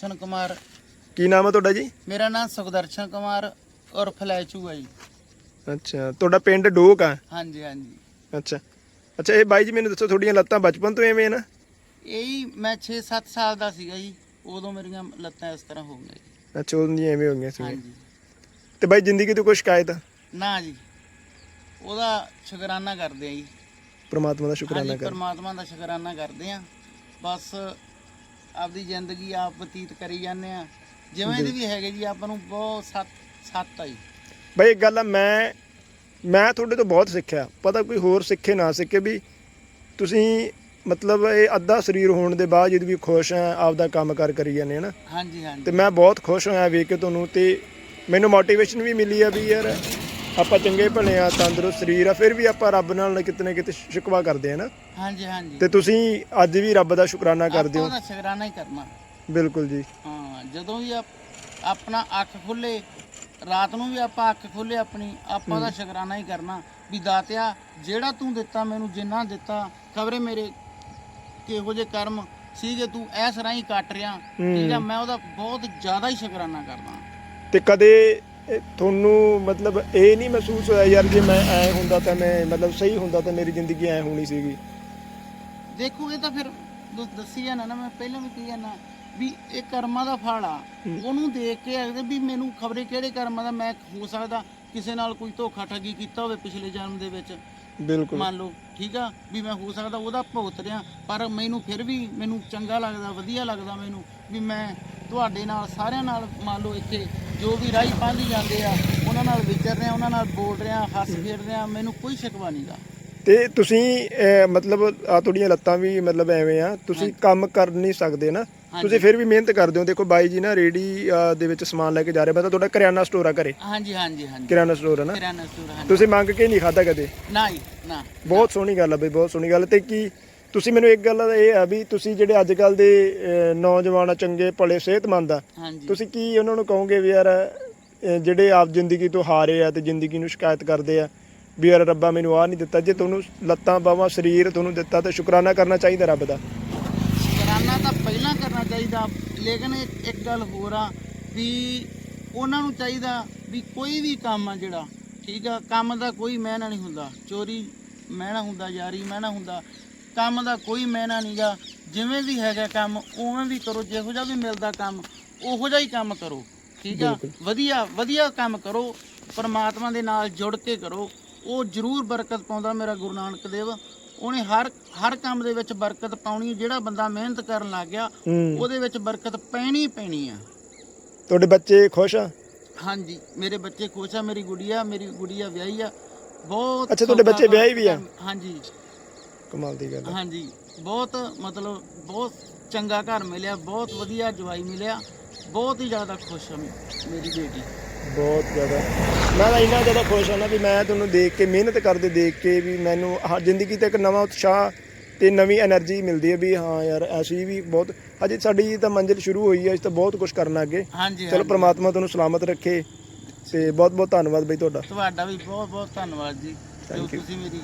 ਸੁਖਦਰਸ਼ਨ ਕੁਮਾਰ। ਕੀ ਨਾਮ ਹੈ ਤੁਹਾਡਾ ਜੀ? ਮੇਰਾ ਨਾਮ ਸੁਖਦਰਸ਼ਨ ਕੁਮਾਰ ਉਰਫ ਲੈਚੂ ਹੈ ਜੀ। ਅੱਛਾ ਤੁਹਾਡਾ ਪਿੰਡ ਡੋਕ ਆ? ਹਾਂਜੀ ਹਾਂਜੀ। ਅੱਛਾ। ਅੱਛਾ ਇਹ ਬਾਈ ਜੀ ਮੈਨੂੰ ਦੱਸੋ ਤੁਹਾਡੀਆਂ ਲੱਤਾਂ ਬਚਪਨ ਤੋਂ ਐਵੇਂ ਨਾ? ਇਹ ਮੈਂ 6-7 ਸਾਲ ਦਾ ਸੀਗਾ ਜੀ ਉਦੋਂ ਮੇਰੀਆਂ ਲੱਤਾਂ ਇਸ ਤਰ੍ਹਾਂ ਹੋ ਗਈਆਂ ਜੀ। ਅੱਛਾ ਉਦੋਂ ਦੀਆਂ ਐਵੇਂ ਹੋ ਗਈਆਂ ਸੀ ਹਾਂਜੀ। ਤੇ ਬਾਈ ਜ਼ਿੰਦਗੀ ਤੋਂ ਕੋਈ ਸ਼ਿਕਾਇਤ? ਨਾ ਜੀ ਉਹਦਾ ਸ਼ੁਕਰਾਨਾ ਕਰਦੇ ਆ ਜੀ। ਪ੍ਰਮਾਤਮਾ ਦਾ ਸ਼ੁਕਰਾਨਾ ਹਾਂਜੀ ਕਰ ਪਰਮਾਤਮਾ ਦਾ ਸ਼ੁਕਰਾਨਾ ਕਰਦੇ ਆ। ਬਸ ਆਪਦੀ ਜ਼ਿੰਦਗੀ ਆਪ ਬਤੀਤ ਕਰੀ ਜਾਂਦੇ ਆ। ਜਿਵੇਂ ਦੀ ਵੀ ਹੈਗੇ ਜੀ ਆਪਾਂ ਨੂੰ ਬਹੁਤ ਸੱਤ ਸੱਤ ਆ ਜੀ। ਬਾਈ ਇੱਕ ਗੱਲ ਆ ਮੈਂ ਮੈਂ ਤੁਹਾਡੇ ਤੋਂ ਬਹੁਤ ਸਿੱਖਿਆ। ਪਤਾ ਕੋਈ ਹੋਰ ਸਿੱਖੇ ਨਾ ਸਿੱਖੇ ਵੀ ਤੁਸੀਂ ਮਤਲਬ ਇਹ ਅੱਧਾ ਸਰੀਰ ਹੋਣ ਦੇ ਬਾਵਜੂਦ ਵੀ ਖੁਸ਼ ਆ ਆਪਦਾ ਕੰਮ ਕਰ ਕਰੀ ਜਾਂਦੇ ਆ ਨਾ। ਹਾਂਜੀ ਹਾਂਜੀ। ਤੇ ਮੈਂ ਬਹੁਤ ਖੁਸ਼ ਹੋਇਆ ਵੇਖ ਕੇ ਤੁਹਾਨੂੰ ਤੇ ਮੈਨੂੰ ਮੋਟੀਵੇਸ਼ਨ ਵੀ ਮਿਲੀ ਆ ਵੀ ਯਾਰ ਆਪਾਂ ਚੰਗੇ ਭਲੇ ਆ ਤੰਦਰੁਸਤ ਸਰੀਰ ਆ ਫਿਰ ਵੀ ਆਪਾਂ ਰੱਬ ਨਾਲ ਕਿਤੇ ਨਾ ਕਿਤੇ ਸ਼ਿਕਵਾ ਕਰਦੇ ਆ ਨਾ। ਹਾਂਜੀ ਹਾਂਜੀ। ਤੇ ਤੁਸੀਂ ਅੱਜ ਵੀ ਰੱਬ ਦਾ ਸ਼ੁਕਰਾਨਾ ਕਰਦੇ ਹੋ। ਉਹਦਾ ਸ਼ੁਕਰਾਨਾ ਹੀ ਕਰਨਾ। ਬਿਲਕੁਲ ਜੀ। ਹਾਂ ਜਦੋਂ ਵੀ ਆਪ- ਆਪਣਾ ਅੱਖ ਖੁੱਲੇ ਰਾਤ ਨੂੰ ਵੀ ਆਪਾਂ ਅੱਖ ਖੁੱਲੇ ਆਪਣੀ ਆਪਾਂ ਉਹਦਾ ਸ਼ੁਕਰਾਨਾ ਹੀ ਕਰਨਾ ਵੀ ਦਾਤਿਆ ਜਿਹੜਾ ਤੂੰ ਦਿੱਤਾ ਮੈਨੂੰ ਜਿੰਨਾ ਦਿੱਤਾ ਖਬਰੇ ਮੇਰੇ ਕਿਹੋ ਜਿਹੇ ਕਰਮ ਸੀਗੇ ਤੂੰ ਐਸ ਰਾਹੀਂ ਕੱਟ ਰਿਆ ਠੀਕ ਆ ਮੈਂ ਉਹਦਾ ਬਹੁਤ ਜ਼ਿਆਦਾ ਹੀ ਸ਼ੁਕਰਾਨਾ ਕਰਦਾ। ਤੇ ਕਦੇ ਇਹ ਤੁਹਾਨੂੰ ਮਤਲਬ ਇਹ ਨਹੀਂ ਮਹਿਸੂਸ ਹੋਇਆ ਯਾਰ ਜੇ ਮੈਂ ਐ ਹੁੰਦਾ ਤਾਂ ਮੈਂ ਮਤਲਬ ਸਹੀ ਹੁੰਦਾ ਤਾਂ ਮੇਰੀ ਜ਼ਿੰਦਗੀ ਐ ਹੋਣੀ ਸੀਗੀ? ਦੇਖੋ ਇਹ ਤਾਂ ਫਿਰ ਦ- ਦੱਸੀ ਜਾਣਾ ਨਾ ਮੈਂ ਪਹਿਲਾਂ ਵੀ ਕਹੀ ਜਾਣਾ ਵੀ ਇਹ ਕਰਮਾਂ ਦਾ ਫਲ ਆ। ਉਹਨੂੰ ਦੇਖ ਕੇ ਆਖਦੇ ਵੀ ਮੈਨੂੰ ਖਬਰੇ ਕਿਹੜੇ ਕਰਮਾਂ ਦਾ ਮੈਂ ਹੋ ਸਕਦਾ ਕਿਸੇ ਨਾਲ ਕੋਈ ਧੋਖਾ ਠੱਗੀ ਕੀਤਾ ਹੋਵੇ ਪਿਛਲੇ ਜਨਮ ਦੇ ਵਿੱਚ। ਬਿਲਕੁਲ। ਮੰਨ ਲਓ ਠੀਕ ਆ? ਵੀ ਮੈਂ ਹੋ ਸਕਦਾ ਉਹਦਾ ਭੁਗਤ ਰਿਆਂ ਪਰ ਮੈਨੂੰ ਫਿਰ ਵੀ ਮੈਨੂੰ ਚੰਗਾ ਲੱਗਦਾ ਵਧੀਆ ਲੱਗਦਾ ਮੈਨੂੰ ਵੀ ਮੈਂ ਤੁਹਾਡੇ ਨਾਲ ਸਾਰਿਆਂ ਨਾਲ ਮੰਨ ਲਓ ਇੱਥੇ ਜੋ ਵੀ ਰਾਹੀ ਪਾਂਦੀ ਜਾਂਦੇ ਆ ਉਹਨਾਂ ਨਾਲ ਵਿਚਰ ਰਿਹਾ ਉਹਨਾਂ ਨਾਲ ਬੋਲ ਰਿਹਾ ਹੱਸ ਖੇਡ ਰਿਹਾ ਮੈਨੂੰ ਕੋਈ ਸ਼ਿਕਵਾ ਨਹੀਂਗਾ ਤੇ ਤੁਸੀਂ ਅਹ, ਮਤਲਬ ਆ ਤੁਹਾਡੀਆਂ ਲੱਤਾਂ ਵੀ ਮਤਲਬ ਐਵੇਂ ਆ ਤੁਸੀਂ ਕੰਮ ਕਰ ਨਹੀਂ ਸਕਦੇ ਨਾ। ਤੁਸੀਂ ਫਿਰ ਵੀ ਮਿਹਨਤ ਕਰਦੇ ਹੋ। ਦੇਖੋ ਬਾਈ ਜੀ ਨਾ ਰੇੜੀ ਅਹ, ਦੇ ਵਿੱਚ ਸਮਾਨ ਲੈ ਕੇ ਜਾ ਰਹੇ ਮੈਂ ਤਾਂ ਤੁਹਾਡਾ ਕਰਿਆਨਾ ਸਟੋਰ ਆ ਘਰੇ। ਹਾਂਜੀ ਹਾਂਜੀ ਹਾਂਜੀ। ਕਿਰਾਨਾ ਸਟੋਰ ਹੈ ਨਾ? ਕਿਰਾਣਾ ਸਟੋਰ ਹਾਂਜੀ। ਤੁਸੀਂ ਮੰਗ ਕੇ ਨਹੀਂ ਖਾਦਾ ਕਦੇ? ਨਾ ਨਾ। ਬਹੁਤ ਸੋਹਣੀ ਗੱਲ ਆ ਬਈ ਬਹੁਤ ਸੋਹਣੀ ਗੱਲ ਤੇ ਕੀ ਤੁਸੀਂ ਮੈਨੂੰ ਇੱਕ ਗੱਲ ਇਹ ਆ ਵੀ ਤੁਸੀਂ ਜਿਹੜੇ ਅੱਜ ਕੱਲ ਦੇ ਨੌਜਵਾਨ ਚੰਗੇ ਭਲੇ ਸਿਹਤਮੰਦ ਆ ਤੁਸੀਂ ਕੀ ਉਹਨਾਂ ਨੂੰ ਕਹੋਗੇ ਵੀ ਯਾਰ ਜਿਹੜੇ ਆਪ ਜ਼ਿੰਦਗੀ ਤੋਂ ਹਾਰੇ ਆ ਤੇ ਜ਼ਿੰਦਗੀ ਨੂੰ ਸ਼ਿਕਾਇਤ ਕਰਦੇ ਆ ਵੀ ਯਾਰ ਰੱਬਾ ਮੈਨੂੰ ਆ ਨਹੀਂ ਦਿੱਤਾ ਜੇ ਤੁਹਾਨੂੰ ਲੱਤਾਂ ਬਾਹਾਂ ਸਰੀਰ ਤੁਹਾਨੂੰ ਦਿੱਤਾ ਤਾਂ ਸ਼ੁਕਰਾਨਾ ਕਰਨਾ ਚਾਹੀਦਾ ਰੱਬ ਦਾ। ਸ਼ੁਕਰਾਨਾ ਤਾਂ ਪਹਿਲਾਂ ਕਰਨਾ ਚਾਹੀਦਾ ਲੇਕਿਨ ਇੱਕ ਇੱਕ ਗੱਲ ਹੋਰ ਆ ਵੀ ਉਹਨਾਂ ਨੂੰ ਚਾਹੀਦਾ ਵੀ ਕੋਈ ਵੀ ਕੰਮ ਆ ਜਿਹੜਾ ਠੀਕ ਆ ਕੰਮ ਦਾ ਕੋਈ ਮਹਿਨਾ ਨਹੀਂ ਹੁੰਦਾ ਚੋਰੀ ਮਹਿਨਾ ਹੁੰਦਾ ਯਾਰੀ ਮਹਿਨਾ ਹੁੰਦਾ ਕੰਮ ਦਾ ਕੋਈ ਮਹਿਨਾ ਨਹੀਂਗਾ ਜਿਵੇਂ ਵੀ ਹੈਗਾ ਕੰਮ ਉਵੇਂ ਵੀ ਕਰੋ ਜਿਹੋ ਜਿਹਾ ਵੀ ਮਿਲਦਾ ਕੰਮ ਉਹੋ ਜਿਹਾ ਹੀ ਕੰਮ ਕਰੋ। ਠੀਕ ਆ? ਵਧੀਆ ਵਧੀਆ ਕੰਮ ਕਰੋ ਪਰਮਾਤਮਾ ਦੇ ਨਾਲ ਜੁੜ ਕੇ ਕਰੋ। ਉਹ ਜ਼ਰੂਰ ਬਰਕਤ ਪਾਉਂਦਾ ਮੇਰਾ ਗੁਰੂ ਨਾਨਕ ਦੇਵ। ਉਹਨੇ ਹਰ ਹਰ ਕੰਮ ਦੇ ਵਿੱਚ ਬਰਕਤ ਪਾਉਣੀ ਜਿਹੜਾ ਬੰਦਾ ਮਿਹਨਤ ਕਰਨ ਲੱਗ ਗਿਆ ਉਹਦੇ ਵਿੱਚ ਬਰਕਤ ਪੈਣੀ ਪੈਣੀ ਆ। ਤੁਹਾਡੇ ਬੱਚੇ ਖੁਸ਼ ਆ? ਹਾਂਜੀ ਮੇਰੇ ਬੱਚੇ ਖੁਸ਼ ਆ ਮੇਰੀ ਗੁੜੀਆ ਮੇਰੀ ਗੁੜੀਆ ਵਿਆਹੀ ਆ। ਬਹੁਤ ਅੱਛਾ, ਤੁਹਾਡੇ ਬੱਚੇ ਵਿਆਹੇ ਵੀ ਆ? ਹਾਂਜੀ। ਕਮਾਲ ਦੀ ਗੱਲ ਹੈ ਹਾਂਜੀ ਬਹੁਤ ਮਤਲਬ ਬਹੁਤ ਚੰਗਾ ਘਰ ਮਿਲਿਆ ਬਹੁਤ ਵਧੀਆ ਜਵਾਈ ਮਿਲਿਆ ਬਹੁਤ ਹੀ ਜ਼ਿਆਦਾ ਖੁਸ਼ ਹਾਂ ਮੇਰੀ ਬੇਟੀ। ਬਹੁਤ ਜ਼ਿਆਦਾ। ਮੈਂ ਤਾਂ ਇੰਨਾ ਜ਼ਿਆਦਾ ਖੁਸ਼ ਹਾਂ ਨਾ ਵੀ ਮੈਂ ਤੁਹਾਨੂੰ ਦੇਖ ਕੇ ਮਿਹਨਤ ਕਰਦੇ ਦੇਖ ਕੇ ਵੀ ਮੈਨੂੰ ਹਰ ਜ਼ਿੰਦਗੀ ਤੇ ਇੱਕ ਨਵਾਂ ਉਤਸ਼ਾਹ ਤੇ ਨਵੀਂ એનર્ਜੀ ਮਿਲਦੀ ਹੈ ਵੀ ਹਾਂ ਯਾਰ ਅਸੀਂ ਵੀ ਬਹੁਤ ਅਜੇ ਸਾਡੀ ਤਾਂ ਮੰਜ਼ਿਲ ਸ਼ੁਰੂ ਹੋਈ ਹੈ ਅਸੀਂ ਤਾਂ ਬਹੁਤ ਕੁਝ ਕਰਨਾ ਅੱਗੇ। ਚਲੋ ਪ੍ਰਮਾਤਮਾ ਤੁਹਾਨੂੰ ਸਲਾਮਤ ਰੱਖੇ ਤੇ ਬਹੁਤ ਬਹੁਤ ਧੰਨਵਾਦ ਬਈ ਤੁਹਾਡਾ। ਤੁਹਾਡਾ ਵੀ ਬਹੁਤ ਬਹੁਤ ਧੰਨਵਾਦ ਜੀ ਤੁਸੀਂ ਮੇਰੀ